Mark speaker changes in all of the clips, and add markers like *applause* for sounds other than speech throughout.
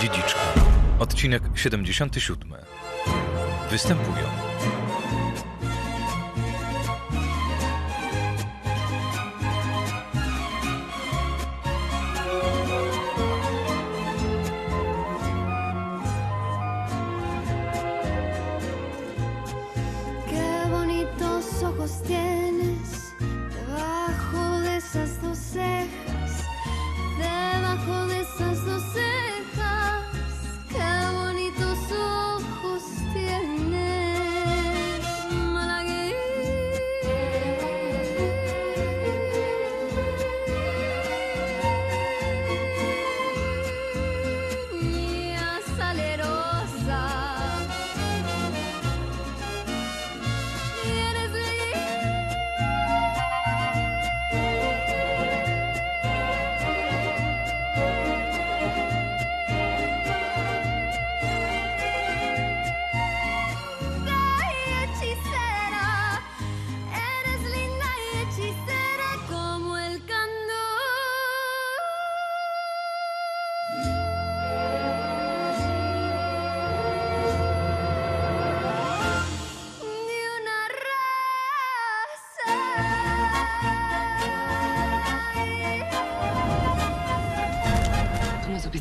Speaker 1: Dziedziczka. Odcinek 77. Występują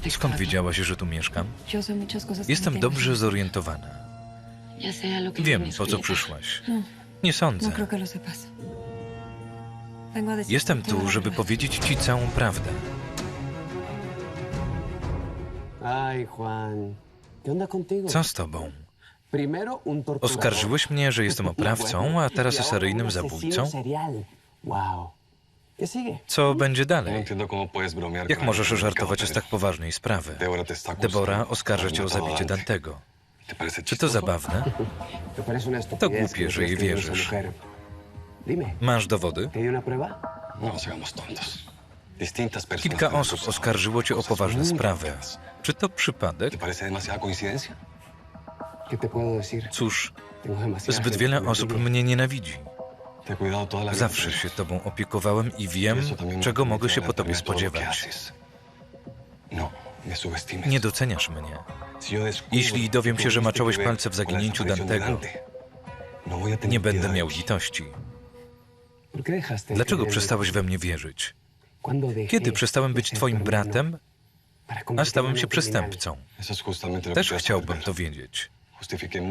Speaker 1: Skąd wiedziałaś, że tu mieszkam? Jestem
Speaker 2: no te
Speaker 1: dobrze zorientowana. Wiem, po co przyszłaś.
Speaker 2: No,
Speaker 1: Nie
Speaker 2: no
Speaker 1: sądzę.
Speaker 2: a decirte
Speaker 1: Jestem tu, żeby powiedzieć ci całą prawdę. Co z tobą? Oskarżyłeś mnie, że jestem oprawcą, a teraz
Speaker 3: Y
Speaker 1: seryjnym zabójcą?
Speaker 3: Wow.
Speaker 1: Co będzie dalej? Jak możesz żartować z tak poważnej sprawy? Debora
Speaker 4: de
Speaker 1: oskarża cię o zabicie
Speaker 4: Dante.
Speaker 1: Dantego.
Speaker 4: ¿Te parece
Speaker 1: Czy to zabawne?
Speaker 3: ¿Te parece una estupidez
Speaker 1: głupie, że jej wierzysz. Masz dowody?
Speaker 4: No
Speaker 1: Kilka osób oskarżyło cię o poważne sprawy. Czy to przypadek? Cóż, zbyt wiele osób mnie nienawidzi. Zawsze się tobą opiekowałem i wiem, czego mogę się po tobie spodziewać.
Speaker 4: No.
Speaker 1: Nie doceniasz mnie. Jeśli dowiem się, że maczałeś palce w zaginięciu Dantego,
Speaker 4: Dante, no
Speaker 1: Nie będę miał litości.
Speaker 3: ¿Por qué dejaste de
Speaker 1: Dlaczego przestałeś we mnie wierzyć?
Speaker 3: ¿Cuándo dejé
Speaker 1: Kiedy przestałem być twoim bratem, a stałem się przestępcą? Też chciałbym to wiedzieć.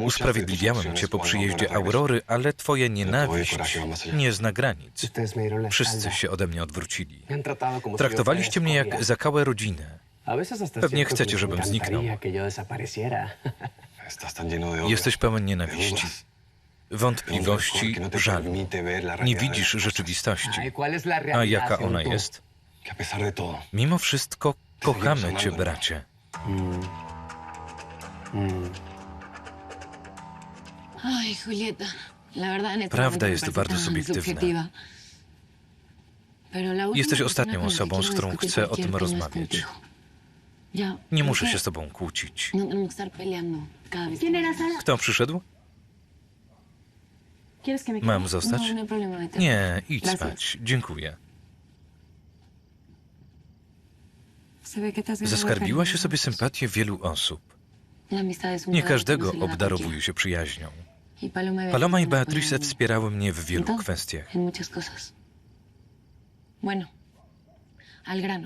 Speaker 1: Usprawiedliwiałem cię po przyjeździe. Aurory, ale twoja nienawiść nie zna granic. Wszyscy się ode mnie odwrócili. Traktowaliście mnie jak zakałę rodzinę. Pewnie chcecie, żebym zniknął. Jesteś pełen nienawiści, wątpliwości,
Speaker 4: no
Speaker 1: żalu. Nie widzisz rzeczywistości.
Speaker 3: Ay, ¿cuál es la
Speaker 1: A jaka ona jest? Mimo wszystko kochamy cię, bracie.
Speaker 2: Ay,
Speaker 1: Prawda jest bardzo subiektywna. Jesteś ostatnią osobą, z którą chcę o tym rozmawiać. Nie
Speaker 2: ¿por
Speaker 1: muszę się z tobą kłócić.
Speaker 2: No.
Speaker 1: Kto przyszedł?
Speaker 5: ¿Quieres que me
Speaker 1: Mam zostać?
Speaker 2: No, no.
Speaker 1: Nie, idź spać. Dziękuję. Zaskarbiła się sobie sympatię wielu osób. Nie każdego obdarowuje się przyjaźnią.
Speaker 2: Y Paloma y
Speaker 1: Paloma i Beatrice wspierały mnie w wielu kwestiach.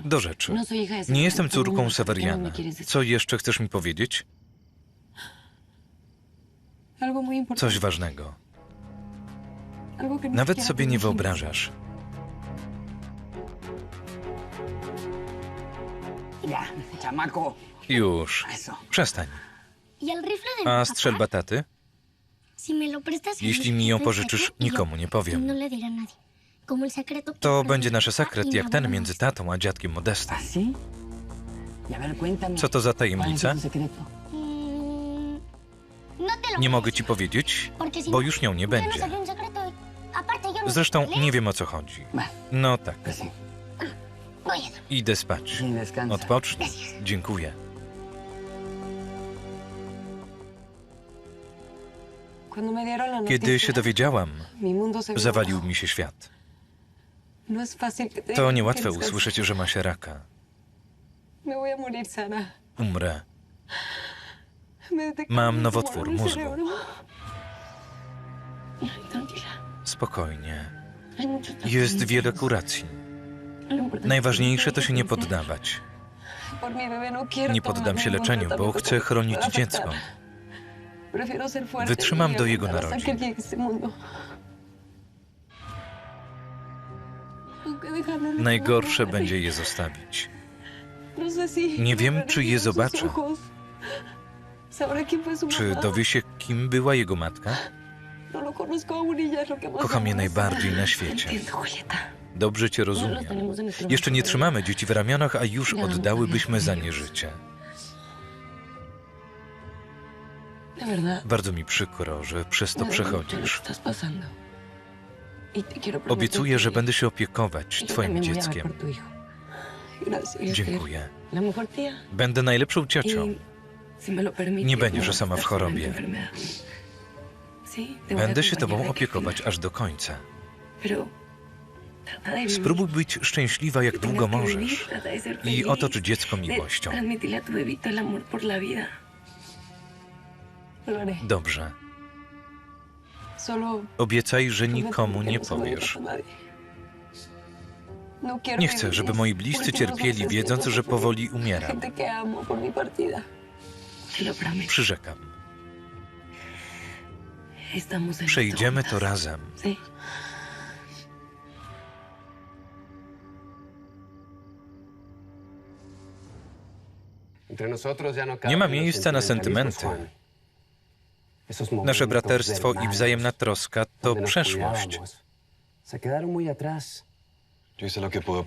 Speaker 1: Do rzeczy.
Speaker 2: No
Speaker 1: Nie jestem
Speaker 2: ¿Cómo
Speaker 1: córką Severiana. Co jeszcze chcesz mi powiedzieć? Coś ważnego. Nawet sobie nie wyobrażasz. Już. Przestań. A strzelba taty? Jeśli mi ją pożyczysz,
Speaker 5: y
Speaker 1: nikomu nie
Speaker 5: y
Speaker 1: powiem.
Speaker 5: No
Speaker 1: To będzie nasz
Speaker 5: papá
Speaker 1: sekret,
Speaker 5: y
Speaker 1: jak ten między tatą a dziadkiem Modestem.
Speaker 6: ¿Así? Y.
Speaker 1: Co to za
Speaker 6: ¿Cuál es
Speaker 1: tajemnica?
Speaker 5: Mm, No
Speaker 1: Nie mogę ci powiedzieć, bo
Speaker 5: no,
Speaker 1: już nią nie będzie.
Speaker 5: y
Speaker 1: Zresztą nie wiem o co chodzi. No tak, idę spać. Odpocznij. Dziękuję. Kiedy się dowiedziałam, zawalił mi się świat.
Speaker 2: No
Speaker 1: To niełatwe usłyszeć, że ma się raka. Umrę. Mam nowotwór mózgu. Spokojnie. Jest wiele kuracji. Najważniejsze to się nie poddawać.
Speaker 2: No
Speaker 1: Nie poddam się leczeniu, bo chcę chronić dziecko. Wytrzymam do jego narodzin. Najgorsze będzie je zostawić.
Speaker 2: No
Speaker 1: Nie wiem, czy je zobaczę. Czy dowie się, kim była jego matka?
Speaker 2: No más
Speaker 1: Kocham je najbardziej na świecie. Dobrze cię
Speaker 2: No
Speaker 1: rozumiem. Jeszcze nie trzymamy dzieci w ramionach, a już oddałybyśmy za nie życie. Bardzo mi przykro, że przez to
Speaker 2: lo que
Speaker 1: przechodzisz. Obiecuję, że będę się opiekować twoim dzieckiem. Dziękuję. Będę najlepszą ciocią. Nie będziesz
Speaker 2: no
Speaker 1: sama w chorobie. Będę się tobą opiekować aż do końca. Spróbuj być szczęśliwa jak długo możesz i otocz dziecko miłością. Dobrze. Obiecaj, że nikomu nie powiesz.
Speaker 2: No
Speaker 1: Nie chcę, żeby moi bliscy cierpieli, wiedząc, że powoli umieram. *laughs* Przyrzekam. Przejdziemy to razem.
Speaker 3: No
Speaker 1: Nie ma miejsca na sentymenty. Nasze braterstwo i wzajemna troska to przeszłość.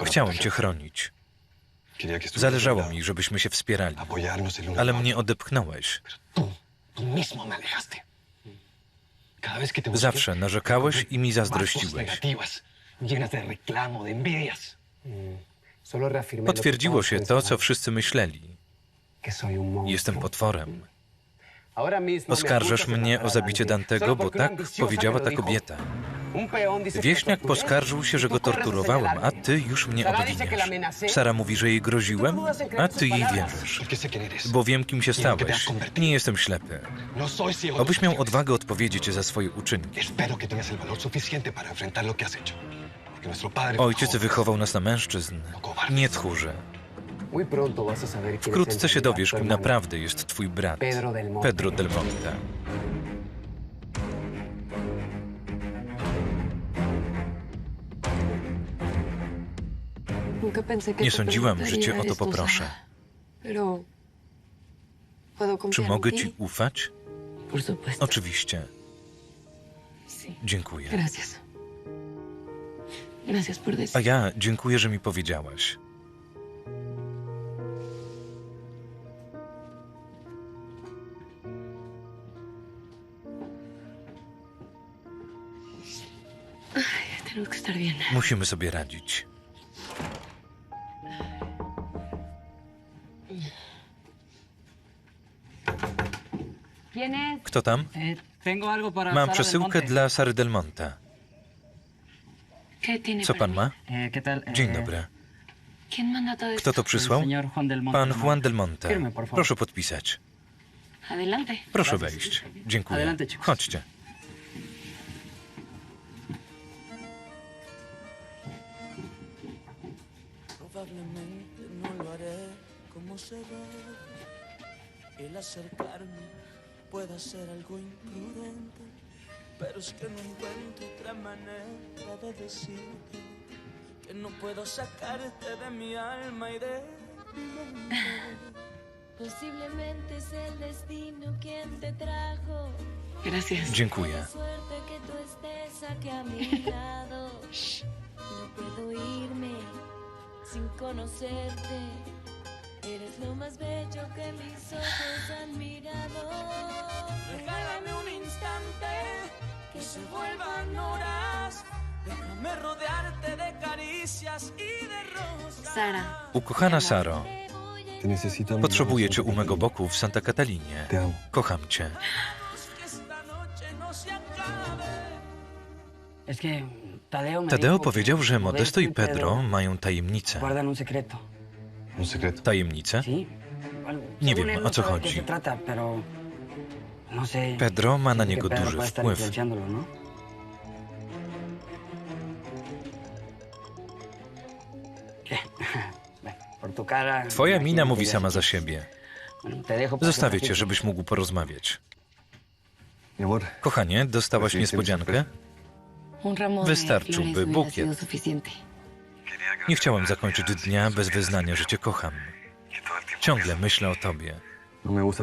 Speaker 1: Chciałem cię chronić. Zależało
Speaker 4: mi
Speaker 1: żebyśmy się wspierali. Ale
Speaker 4: al
Speaker 1: mnie odepchnąłeś. Zawsze narzekałeś i mi zazdrościłeś.
Speaker 3: que
Speaker 1: Potwierdziło się to, co wszyscy myśleli. Jestem potworem. Oskarżasz mnie o zabicie
Speaker 3: Dante,
Speaker 1: Dantego, bo tak powiedziała ta kobieta. Wieśniak poskarżył się, że go torturowałem, a ty już mnie obwiniasz. Sara mówi, że jej groziłem, a ty jej wierzysz. Bo wiem, kim się stałeś. Nie jestem ślepy.
Speaker 4: No
Speaker 1: Obyś miał odwagę odpowiedzieć za swoje uczynki. Ojciec wychował nas na mężczyzn, nie tchórzy. Wkrótce się dowiesz, kim naprawdę jest twój brat,
Speaker 3: Pedro del Monte.
Speaker 1: Nie sądziłam, że cię o to poproszę. Czy mogę ci ufać? Oczywiście. Dziękuję. A ja dziękuję, że mi powiedziałaś.
Speaker 2: Tenemos que estar bien.
Speaker 1: Musimy sobie radzić.
Speaker 6: ¿Quién es?
Speaker 1: Kto tam?
Speaker 6: Eh, tengo algo para
Speaker 1: Mam
Speaker 6: Sara del
Speaker 1: przesyłkę
Speaker 6: Monte.
Speaker 1: dla Sary del Monte.
Speaker 2: ¿Qué tiene
Speaker 1: Co
Speaker 2: para
Speaker 1: pan
Speaker 2: mí?
Speaker 1: ma?
Speaker 6: Eh, ¿Qué tal?
Speaker 1: Dzień
Speaker 6: Eh,
Speaker 1: dobry.
Speaker 2: ¿Quién manda todo
Speaker 1: Kto to przysłał?
Speaker 6: El señor Juan del Monte.
Speaker 1: Pan Juan del Monte.
Speaker 6: Favor.
Speaker 1: Proszę podpisać.
Speaker 2: Adelante.
Speaker 1: Proszę wejść. Dziękuję. Chodźcie.
Speaker 7: Acercarme pueda ser algo imprudente, pero es que no encuentro otra manera de decirte que no puedo sacarte de mi alma y de mi mente.
Speaker 8: Posiblemente es el destino quien te trajo.
Speaker 2: Gracias.
Speaker 1: Dziękuję.
Speaker 8: Suerte que tú estés aquí a mi *laughs* lado. No puedo irme sin conocerte. Eres lo más bello que mis ojos han mirado.
Speaker 7: Regálame un instante que se vuelvan horas. Déjame rodearte de caricias y de rosas.
Speaker 2: Sara,
Speaker 1: Ukochana Saro, potrzebuję cię u mego boku w Santa Catalinie. Kocham cię.
Speaker 7: No
Speaker 6: Tadeo
Speaker 1: powiedział, że Modesto i
Speaker 6: Pedro
Speaker 1: Pedro mają tajemnicę. Tajemnicę? Nie wiem, o co
Speaker 6: no
Speaker 1: chodzi.
Speaker 6: no.
Speaker 1: Pedro ma na niego duży wpływ.
Speaker 6: ¿no? *laughs*
Speaker 1: Twoja mina mówi sama za siebie. Zostawię cię, żebyś mógł porozmawiać. Kochanie, dostałaś niespodziankę? Wystarczyłby
Speaker 8: hubiera
Speaker 1: bukiet. Nie chciałem zakończyć dnia bez wyznania, że cię kocham. Ciągle myślę o tobie.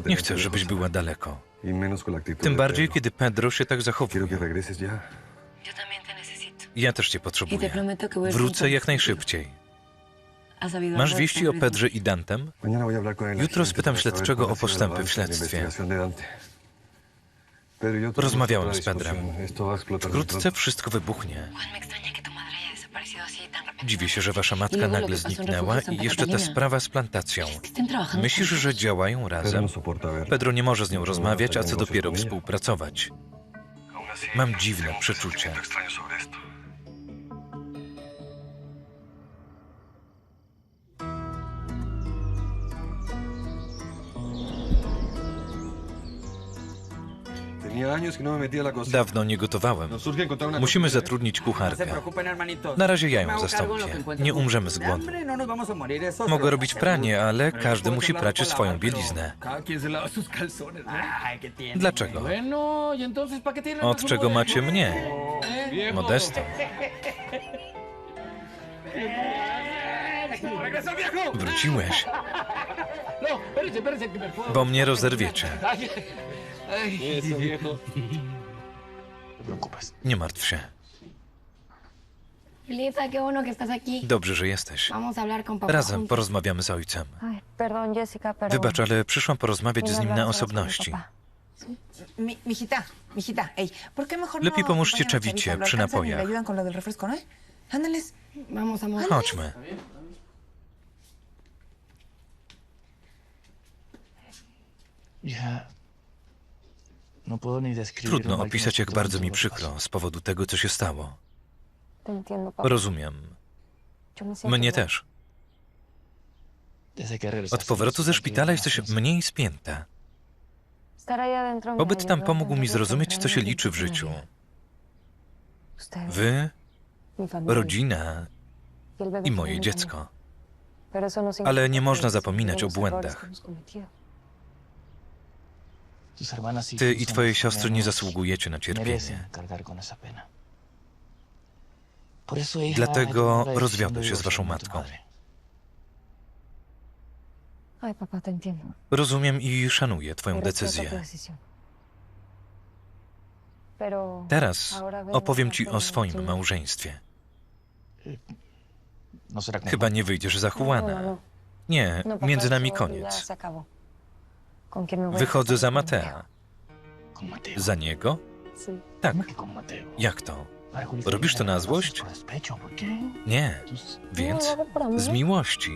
Speaker 1: Nie chcę, żebyś była daleko. Tym bardziej, kiedy Pedro się tak zachowuje. Ja też cię potrzebuję. Wrócę jak najszybciej.
Speaker 8: ¿Has sabido
Speaker 1: Masz wieści o
Speaker 8: Pedro y
Speaker 1: Pedrze i Dantem? Jutro spytam śledczego o postępy w śledztwie. Rozmawiałem z Pedrem. Wkrótce wszystko wybuchnie. Dziwię się, że wasza matka nagle zniknęła i jeszcze ta
Speaker 8: Catalina.
Speaker 1: sprawa z plantacją.
Speaker 8: ¿Crees que estén trabajando
Speaker 1: Myślisz,
Speaker 8: juntos?
Speaker 1: że działają razem?
Speaker 4: no.
Speaker 1: Pedro nie może z nią rozmawiać, a co dopiero współpracować. Mam dziwne przeczucie. Dawno nie gotowałem. Musimy zatrudnić
Speaker 6: No
Speaker 1: kucharkę. Na razie ja ją zastąpię.
Speaker 6: encuentre.
Speaker 1: Nie umrzemy z głodu.
Speaker 6: no
Speaker 1: Mogę robić pranie, ale każdy musi prać swoją bieliznę.
Speaker 6: Cada quien se lava sus calzones. Ay, ¿qué tiene?
Speaker 1: Dlaczego?
Speaker 6: ¿y
Speaker 1: Od czego macie mnie?
Speaker 6: ¿Eh?
Speaker 1: Modesto. Wróciłeś,
Speaker 6: No,
Speaker 1: bo mnie rozerwiecie.
Speaker 4: No.
Speaker 1: Nie martw się.
Speaker 5: Lisa, qué bueno que estás aquí.
Speaker 1: Dobrze, że jesteś.
Speaker 5: Vamos a hablar con papá.
Speaker 1: Razem
Speaker 5: juntos.
Speaker 1: porozmawiamy z ojcem.
Speaker 9: Ay, perdón, Jessica, pero...
Speaker 1: Wybacz, ale przyszłam porozmawiać z nim na osobności.
Speaker 10: Mi, mijita, mijita, ey, ¿por qué mejor
Speaker 1: Lepiej
Speaker 10: no
Speaker 1: pomóżcie
Speaker 10: acompañan a
Speaker 1: Czawicie
Speaker 10: Chavita? Lo
Speaker 1: przy
Speaker 10: alcanzan y
Speaker 1: napojach.
Speaker 10: Le ayudan con lo del refresco, ¿no? Ándales.
Speaker 5: Vamos, amor.
Speaker 1: Chodźmy.
Speaker 7: Ya. No puedo ni describir. lo
Speaker 1: Trudno
Speaker 7: que me
Speaker 1: opisać, jak bardzo mi przykro z powodu tego, co się stało. Rozumiem. Mnie też. Od powrotu ze szpitala jesteś mniej spięta. Pobyt tam pomógł mi zrozumieć, co się liczy w życiu. Wy, rodzina i moje dziecko.
Speaker 9: no
Speaker 1: Ale nie można zapominać o błędach. Ty
Speaker 7: tú
Speaker 1: i twoje siostry nie zasługujecie na cierpienie. Dlatego
Speaker 7: de
Speaker 1: się z waszą matką. Rozumiem i szanuję twoją decyzję. Teraz opowiem ci o swoim małżeństwie.
Speaker 7: No con
Speaker 1: Chyba nie wyjdziesz za
Speaker 9: No, no,
Speaker 1: Juana.
Speaker 9: no.
Speaker 1: Nie,
Speaker 9: No,
Speaker 1: między nami koniec.
Speaker 9: se acabó. Con quien me voy a
Speaker 1: Wychodzę za Matea. Za niego? Tak. Jak to? ¿Robisz to na złość? Nie. Więc
Speaker 9: No, mí.
Speaker 1: z miłości.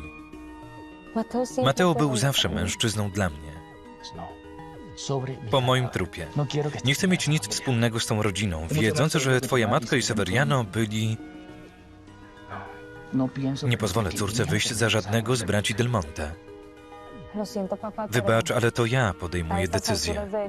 Speaker 9: Mateo,
Speaker 1: był zawsze mężczyzną dla mnie.
Speaker 7: no.
Speaker 1: Po moim trupie.
Speaker 7: No
Speaker 1: Nie chcę mieć nic wspólnego z tą rodziną, wiedząc, że twoja matka i Severiano byli...
Speaker 7: No
Speaker 1: Nie pozwolę córce wyjść za żadnego z braci Del Monte. Wybacz, ale to ja podejmuję decyzję.
Speaker 9: de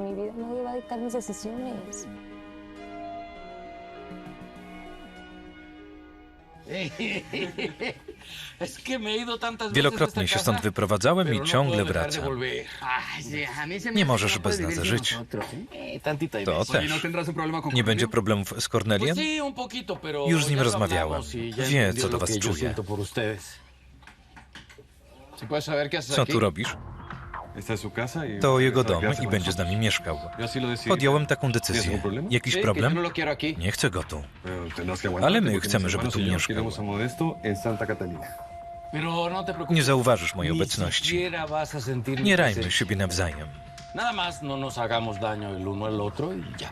Speaker 9: *laughs*
Speaker 1: Wielokrotnie się stąd wyprowadzałem i
Speaker 6: no
Speaker 1: ciągle wracam. Nie możesz
Speaker 10: no
Speaker 1: bez nas żyć.
Speaker 10: ¿eh?
Speaker 6: Eh,
Speaker 1: To też.
Speaker 6: ¿Y no
Speaker 1: Nie będzie problemów z Corneliem? Już z nim rozmawiałem.
Speaker 6: y
Speaker 1: Wie, co do was
Speaker 6: que yo
Speaker 1: czuję.
Speaker 6: siento por ustedes. ¿Sí puedes saber qué haces
Speaker 1: Co tu robisz?
Speaker 4: Y
Speaker 1: To jego dom i będzie z nami mieszkał. Podjąłem taką
Speaker 4: ¿Tienes
Speaker 1: decyzję. Jakiś problem?
Speaker 6: no.
Speaker 1: Nie chcę go tu. Ale my chcemy, żeby tu
Speaker 4: y
Speaker 1: mieszkał.
Speaker 6: no.
Speaker 1: Nie zauważysz mojej obecności. Nie rajmy siebie nawzajem.
Speaker 6: Nada más no nos hagamos daño el uno al otro y ya.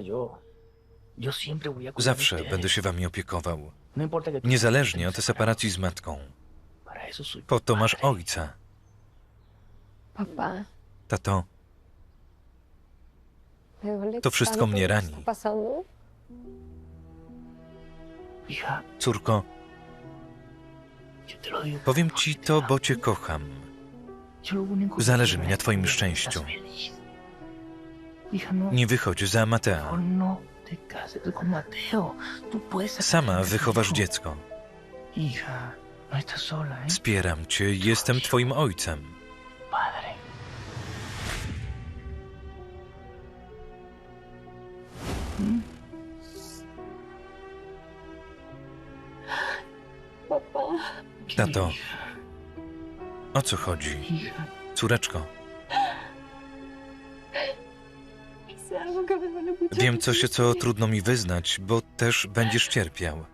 Speaker 7: Yo.
Speaker 1: Zawsze będę się wami opiekował.
Speaker 7: No
Speaker 1: Niezależnie od separacji z matką. Po to masz ojca.
Speaker 9: Papá,
Speaker 1: Tato,
Speaker 9: me duele
Speaker 1: To wszystko
Speaker 9: tanto
Speaker 1: mnie
Speaker 9: lo que
Speaker 1: rani.
Speaker 9: está pasando.
Speaker 1: Córko, powiem ci to, bo cię kocham. Zależy mi na twoim szczęściu. Nie wychodź za Matea. Sama wychowasz dziecko. Wspieram cię, jestem twoim ojcem. Tato, o co chodzi? Córeczko, wiem coś, co trudno mi wyznać, bo też będziesz cierpiał.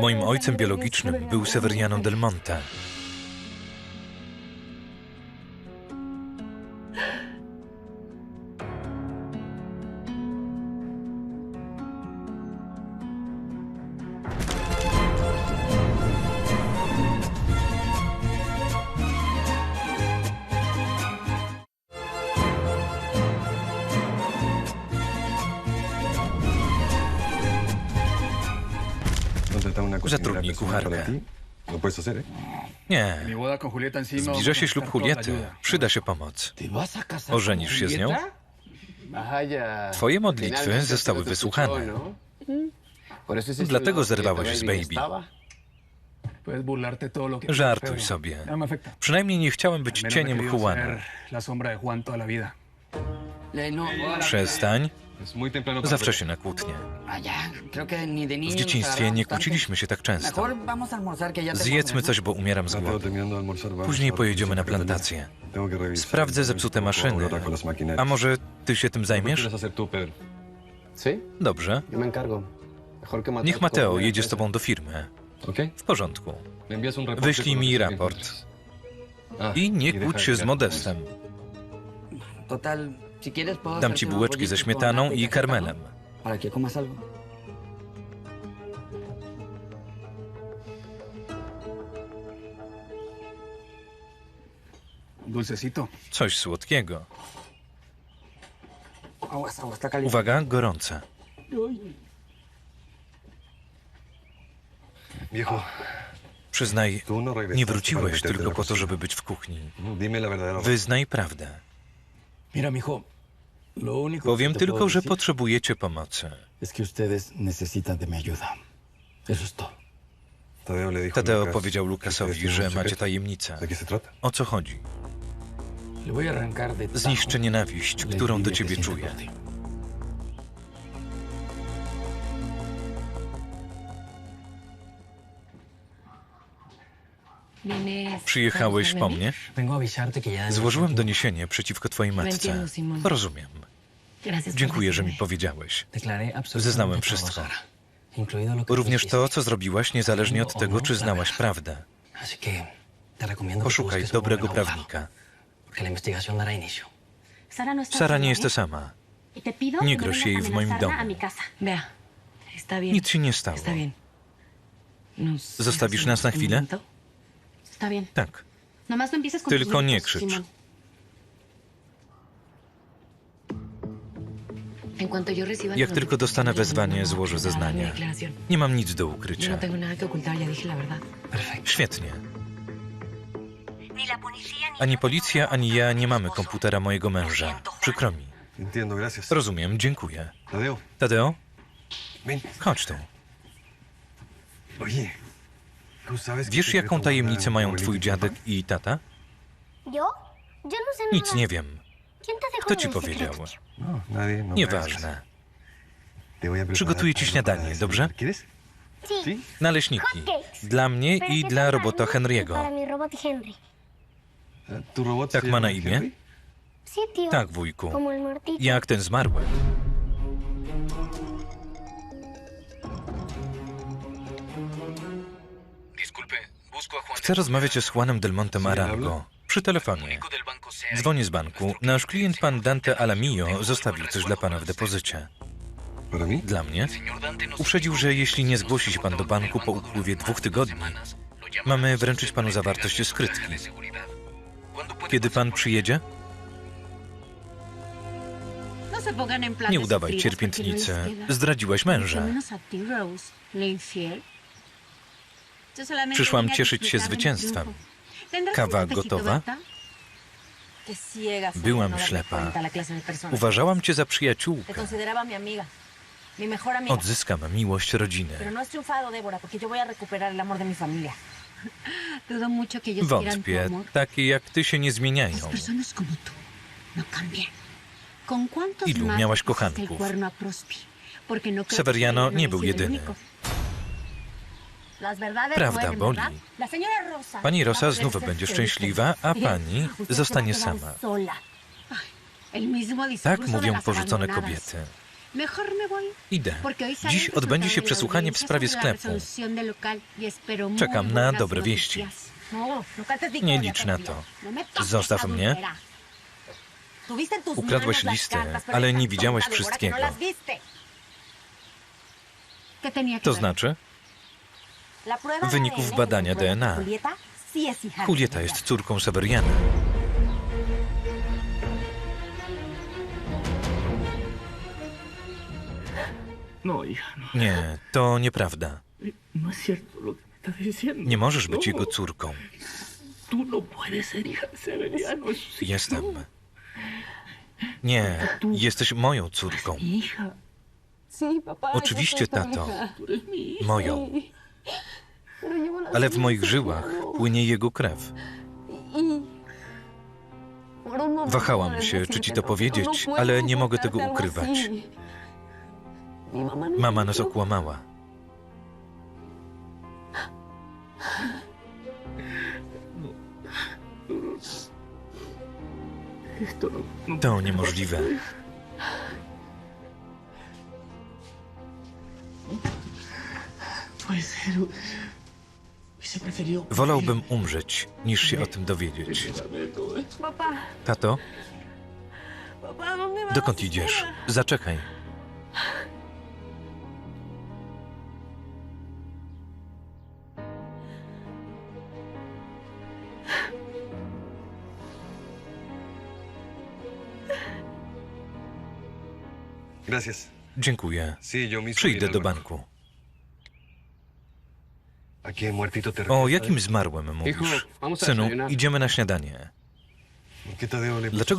Speaker 1: Moim ojcem biologicznym był Severiano del Monte. Zatrudnij kucharkę.
Speaker 6: ¿eh?
Speaker 1: Nie, zbliża się ślub Juliety. Przyda się pomoc. Ożenisz się z nią? Twoje modlitwy zostały wysłuchane.
Speaker 3: ¿no?
Speaker 1: Dlatego zerwałeś
Speaker 3: todavía
Speaker 1: z
Speaker 3: ni
Speaker 1: baby. Żartuj sobie.
Speaker 6: No.
Speaker 1: Przynajmniej nie chciałem być cieniem Juana. Przestań.
Speaker 4: Es muy temprano para
Speaker 1: Za wcześnie na kłótnie. W dzieciństwie nie kłóciliśmy się tak często. Zjedzmy coś, bo umieram z głodu. Później pojedziemy na plantację.
Speaker 6: Que revisar.
Speaker 1: Sprawdzę zepsute maszyny.
Speaker 6: Maquinarias.
Speaker 1: A może ty się tym
Speaker 4: ¿Qué
Speaker 1: zajmiesz? Dobrze. Niech Mateo jedzie z
Speaker 3: empresa.
Speaker 1: tobą do firmy. W porządku. Wyślij mi raport.
Speaker 4: Ah,
Speaker 1: I nie
Speaker 4: deja
Speaker 1: kłóć się z Modestem. Dam ci bułeczki ze śmietaną i karmelem.
Speaker 7: Algo.
Speaker 6: Dulcecito.
Speaker 1: Coś słodkiego. Uwaga, gorące. Przyznaj,
Speaker 6: no
Speaker 1: nie wróciłeś tylko po to, żeby być w kuchni. Wyznaj prawdę.
Speaker 7: Mira, mijo.
Speaker 1: Powiem tylko, że potrzebujecie pomocy.
Speaker 7: es que ustedes necesitan de mi ayuda. Eso es todo.
Speaker 6: Tadeo
Speaker 1: powiedział Lukasowi, że macie tajemnicę. O co chodzi?
Speaker 7: Le voy a arrancar de tajo
Speaker 1: Zniszczę nienawiść, którą do ciebie czuję. Przyjechałeś po mnie?
Speaker 7: Vengo a avisarte que ya...
Speaker 1: Złożyłem doniesienie przeciwko twojej matce.
Speaker 5: entiendo, Simón.
Speaker 1: Rozumiem. Dziękuję, że mi powiedziałeś. Zeznałem wszystko. Również to, co zrobiłaś, niezależnie od tego, czy znałaś prawdę. Poszukaj dobrego prawnika.
Speaker 8: Sara no
Speaker 1: nie
Speaker 8: ¿eh?
Speaker 1: jest sama.
Speaker 8: Y
Speaker 1: Nie
Speaker 8: no
Speaker 1: groź jej w moim domu. Nic się nie stało.
Speaker 5: Nos
Speaker 1: Zostawisz nas na chwilę? Tak.
Speaker 8: No
Speaker 1: Tylko nie krzycz. Jak tylko dostanę wezwanie,
Speaker 5: no,
Speaker 1: złożę
Speaker 5: no,
Speaker 1: zeznanie. Nie mam nic do
Speaker 5: no
Speaker 1: ukrycia. Świetnie. Ani policja, ani ja nie mamy komputera mojego męża. Przykro mi. Rozumiem, dziękuję.
Speaker 6: Tadeo,
Speaker 1: chodź tu.
Speaker 6: Oye, ¿tú sabes qué
Speaker 1: Wiesz, jaką tajemnicę mają twój dziadek
Speaker 6: papá?
Speaker 1: i tata?
Speaker 9: No
Speaker 1: Nic nie wiem.
Speaker 9: ¿Quién te dejó
Speaker 1: Kto ci powiedział?
Speaker 6: No,
Speaker 1: Nieważne. Przygotuję ci śniadanie, dobrze? Naleśniki. Dla mnie i dla robota Henry'ego.
Speaker 9: Para mi robot Henry.
Speaker 6: ¿Tu robot
Speaker 1: Tak ma na imię? Tak, wujku. Jak ten zmarły. Chcę rozmawiać z Juanem Del Monte Marango. Przy telefonie. Dzwonię z banku. Nasz klient, pan Dante Alamillo, zostawił coś dla pana w depozycie. Dla mnie? Uprzedził, że jeśli nie zgłosi się pan do banku po upływie dwóch tygodni, mamy wręczyć panu zawartość skrytki. Kiedy pan przyjedzie? Nie udawaj cierpiętnicy. Zdradziłaś męża. Przyszłam cieszyć się zwycięstwem.
Speaker 5: Triunfo. ¿Tendrás
Speaker 1: Kawa gotowa? Byłam
Speaker 10: no darme
Speaker 1: ślepa. Uważałam cię za przyjaciółkę. Odzyskam miłość rodziny.
Speaker 10: no *laughs*
Speaker 1: Wątpię. Takie jak ty się nie zmieniają.
Speaker 5: No cambian. ¿Con cuántos
Speaker 1: Ilu miałaś kochanków?
Speaker 5: no
Speaker 1: Severiano nie był jedyny. Prawda boli. Pani Rosa znów będzie szczęśliwa, a pani zostanie sama. Tak mówią porzucone kobiety. Idę. Dziś odbędzie się przesłuchanie w
Speaker 5: audiencia
Speaker 1: sprawie sklepu.
Speaker 5: y
Speaker 1: Czekam na dobre wieści.
Speaker 10: No,
Speaker 1: Nie licz na to.
Speaker 10: No
Speaker 1: Zostaw mnie. Ukradłaś listy, ale nie widziałaś wszystkiego.
Speaker 10: No las viste.
Speaker 5: ¿Qué tenía que
Speaker 1: To znaczy, Wyników badania DNA.
Speaker 10: Julieta de
Speaker 1: Julieta jest córką Severiana.
Speaker 7: No, no.
Speaker 1: Nie, to nieprawda.
Speaker 7: No.
Speaker 1: Nie możesz być jego córką. Jestem. Nie, jesteś moją córką. Oczywiście, tato. Moją. Ale w moich żyłach płynie jego krew. Wahałam się, czy ci to powiedzieć, ale nie mogę tego ukrywać. Mama nas okłamała. To niemożliwe.
Speaker 7: ser.
Speaker 1: Wolałbym umrzeć, niż się o tym dowiedzieć. Tato,
Speaker 2: papá, ¿dónde vas?
Speaker 1: dokąd idziesz? Zaczekaj. Dziękuję. Przyjdę do banku.
Speaker 11: ¿A quién muertito te
Speaker 1: O jakim zmarłym mówisz? Synu, idziemy na śniadanie.
Speaker 11: ¿Por qué Tadeo le
Speaker 1: Dlaczego